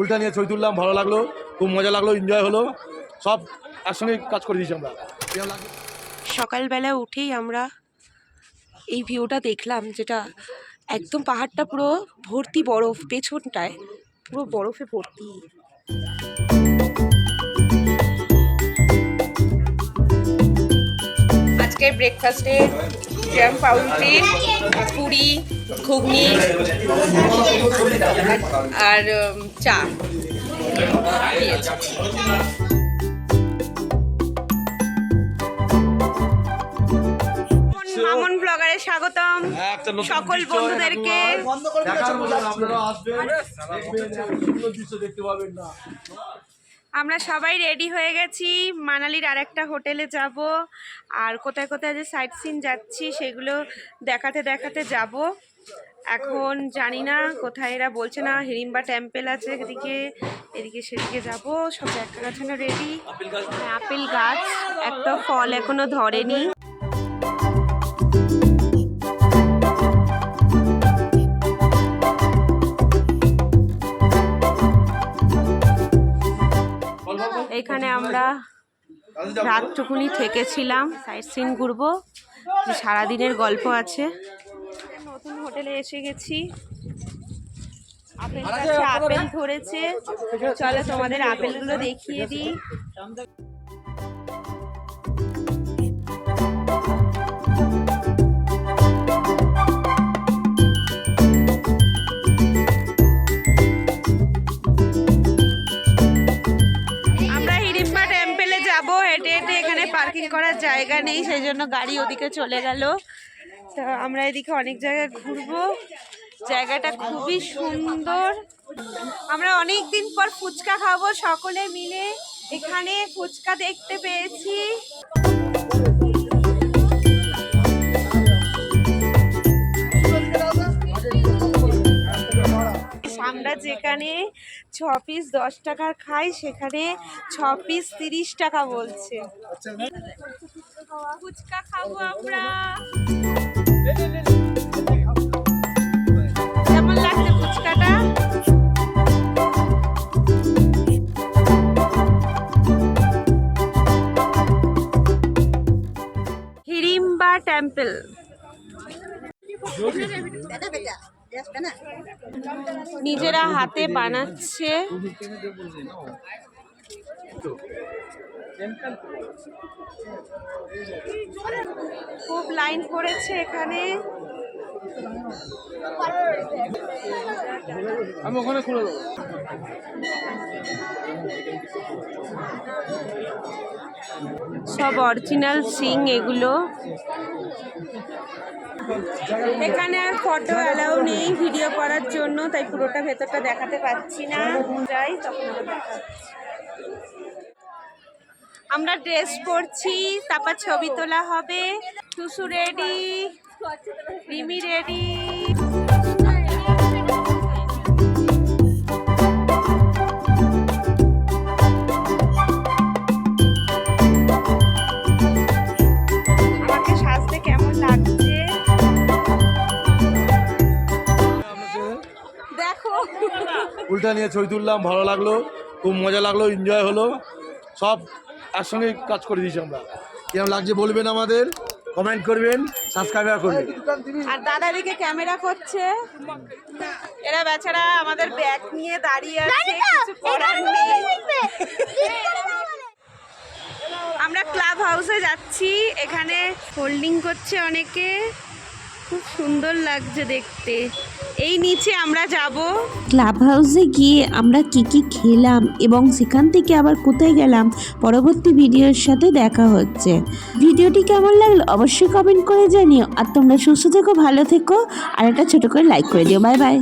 উল্টা নিয়ে ছবি তুললাম, ভালো লাগল, খুব মজা লাগল এনজয় হলো। সব একসঙ্গে কাজ করে দিয়েছি আমরা। সকালবেলা উঠেই আমরা এই ভিউটা দেখলাম, যেটা একদম পাহাড়টা পুরো ভর্তি বরফ, পেছনটায় পুরো বরফে ভর্তি। আজকের ব্রেকফাস্টে জ্যাম পাউরুটি পুরি ঘুগনি আর চা মামন ব্লগারে স্বাগতম। সকল বন্ধুদেরকে আপনারা আসবেন। দেখবেন, সুন্দর দৃশ্য দেখতে পাবেন না। আমরা সবাই রেডি হয়ে গেছি। মানালির আর একটা হোটেলে যাব। আর কোথায় কোথায় যে সাইট সিন যাচ্ছি, সেগুলো দেখাতে দেখাতে যাব। এখন জানি না কোথায় এরা বলছে না হিড়িম্বা টেম্পেল আছে এদিকে এদিকে সেদিকে যাব। সব দেখা গাছ রেডি আপেল গাছ। একটা ফল এখনও ধরেনি। এখানে আমরা রাতটুকুনি থেকেছিলাম সাইট সিন ঘুরবো সারাদিনের গল্প আছে। নতুন হোটেলে এসে গেছি। আপেল গাছে আপেল ধরেছে। চলো তোমাদের আপেলগুলো দেখিয়ে দিই। পার্কিং করার জায়গা নেই, সেই জন্য গাড়ি ওদিকে চলে গেল। তো আমরা এদিকে অনেক জায়গায় ঘুরবো। জায়গাটা খুবই সুন্দর। আমরা অনেক দিন পর ফুচকা খাব, সকলে মিলে এখানে ফুচকা দেখতে পেয়েছি। আমরা যেখানে ছ পিস দশ টাকার খাই, সেখানে ছ পিস তিরিশ টাকা বলছে। ফুচকা খাব আমরা। লাগছে ফুচকাটা? হিড়িম্বা টেম্পল। নিজেরা হাতে বানাচ্ছে। খুব লাইন পড়েছে এখানে। আমি ওখানে খুলে দেবো। সব অরিজিনাল সিং এগুলো। এখানে আর ফটো অ্যালাউ নেই ভিডিও করার জন্য, তাই পুরোটা ভেতরটা দেখাতে পাচ্ছি না। যাই, তখন আমরা ড্রেস পরছি, তারপর ছবি তোলা হবে। টুসু রেডি রেডি উল্টা নিয়ে ছবি তুললাম, ভালো লাগল, খুব মজা লাগল এনজয় হলো। সব একসঙ্গে কাজ করে দিয়েছি আমরা। কেমন লাগছে বলবেন আমাদের? কমেন্ট করবেন সাবস্ক্রাইব করবেন। আর দাদাদিকে ক্যামেরা করছে। এরা বেচারা আমাদের ব্যাগ নিয়ে দাঁড়িয়ে আছে কিছু করার নেই। আমরা ক্লাব হাউসে যাচ্ছি এখানে হোল্ডিং করছে অনেকে। খুব সুন্দর লাগছে দেখতে। এই নিচে আমরা যাব। ক্লাব হাউসে গিয়ে আমরা কি কি খেলাম এবং সেখান থেকে আবার কোথায় গেলাম পরবর্তী ভিডিওর সাথে দেখা হচ্ছে। ভিডিওটি কেমন লাগল অবশ্যই কমেন্ট করে জানিও। আর তোমরা সুস্থ থেকো, ভালো থেকো, আর একটা ছোট করে লাইক করে দিও। Bye bye